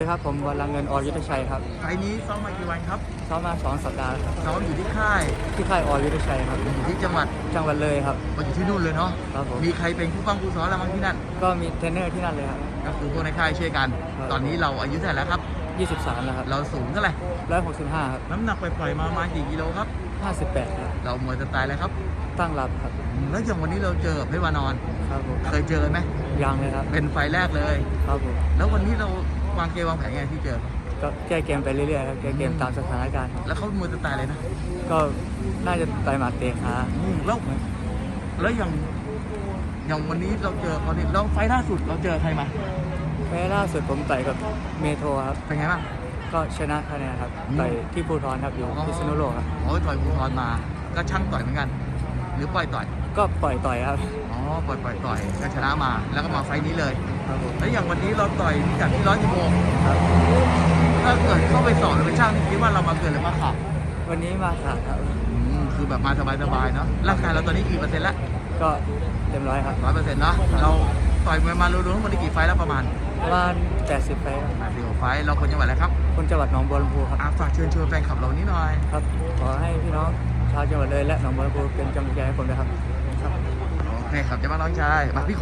สวัสดีครับผมวรเงินอยุทธชัยครับไฟล์นี้ซ้อมมากี่วันครับเข้ามาสองสัปดาห์แล้วครับซ้อมอยู่ที่ค่ายที่ค่ายอยุทธชัยครับอยู่ที่จังหวัดจังหวัดเลยครับมาอยู่ที่นู่นเลยเนาะครับผมมีใครเป็นผู้ฟังผู้สอนเราบ้างที่นั่น ก็มีเทรนเนอร์ที่นั่นเลยครับก็คือพวกในค่ายช่วยกันครับตอนนี้เราอายุเท่าไหร่แล้วครับ 23 แล้วครับเราสูงเท่าไหร่165ครับน้ำหนักปล่อยๆมาประมาณกี่กิโลครับ58ครับเรามวยสไตล์อะไรครับตั้งรับครับอืมแล้วอย่างวันนี้เราเจอกับเพชรวานอนครับผมเคยเจอกันไหมยังเลยครับเป็นไฟล์แรกเลยครับผมแล้ววันนี้เรา วางเกมวางแผนไงที่เจอ ก็แก้เกมไปเรื่อยๆครับแก้เกมตามสถานการณ์ครับแล้วเขามวยสไตล์อะไรนะ ก็น่าจะต่อยหมัดเตะขาอืมแล้วแล้วอย่างอย่างวันนี้เราเจอเขาเนี่ยเราไฟล์ล่าสุดเราเจอใครมาแพ้ล่าสุดผมต่อยกับเมโทรครับ เป็นไงบ้าง ก็ชนะคะแนนครับอืม ต่อยที่ภูทรครับอยู่พิษณุโลกครับโอ้ยต่อยภูทรมา ก็ช่างต่อยเหมือนกัน หรือปล่อยต่อย ก็ปล่อยต่อยครับ อ๋อ ปล่อยปล่อยต่อยก็ชนะมา แล้วก็มาไฟต์นี้เลย ครับผมแล้วอย่างวันนี้เราต่อยพิกัดที่ร้อยกิโลครับ ถ้าเกิดเข้าไปสอบหรือไปช่างนี่คิดว่าเรามาเกินหรือมาขาดวันนี้มาขาดครับ อืมคือแบบมาสบายๆเนาะร่างกายเราตอนนี้กี่เปอร์เซ็นต์ละก็เต็มร้อยครับ ร้อยเปอร์เซ็นต์เนาะเราต่อยมวยมารวมๆทั้งหมดนี่กี่ไฟต์แล้วประมาณประมาณ80ไฟล์ครับแปดสิบกว่าไฟต์เราคนจังหวัดอะไรครับคนจังหวัดหนองบัวลำพูครับอาฝากเชิญชวนแฟนคลับเรานี้หน่อยครับ ขอให้พี่น้องชาวจังหวัดเลยและหนองบัวลำพูเป็นกำลังใจให้ผมด้วยครับครับโอเคครับจะมาน้องชายมาพี่